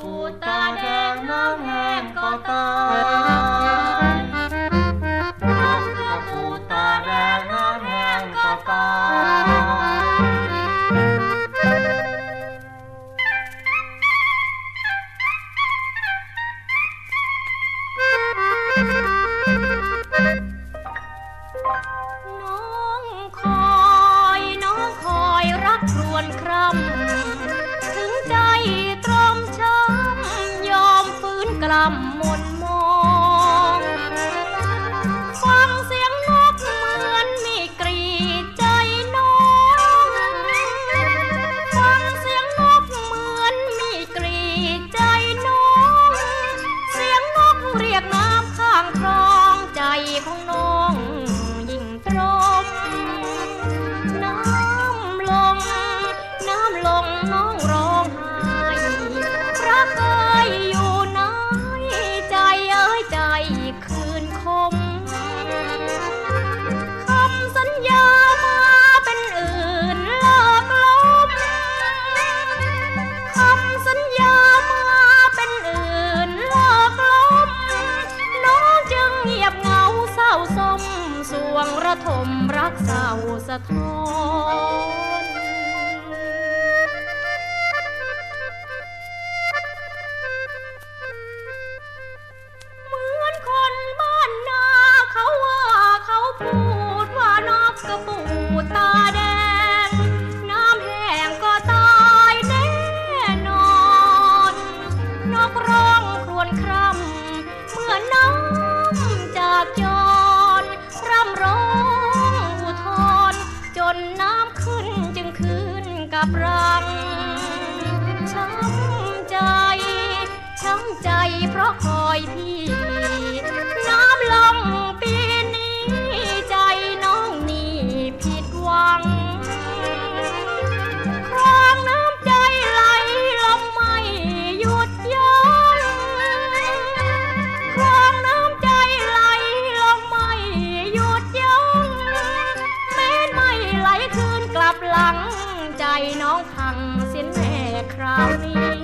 puta. เศร้าสะท้อนเหมือนคนบ้านนาเขาว่าเขาพูดว่านกกระปูตาแดง น้ำแห้งก็ตายแน่นอน นกร้องครวญคร่ำเหมือนน้ำจากจร เพราะคอยพี่ น้ำลงปีนี้ใจน้องนี่ผิดหวัง ครองน้ำใจไหลลงไม่หยุดยั้งครองน้ำใจไหลลงไม่หยุดยั้งแม้นไม่ไหลคืนกลับหลัง ใจน้องพังเสียแน่คราวนี้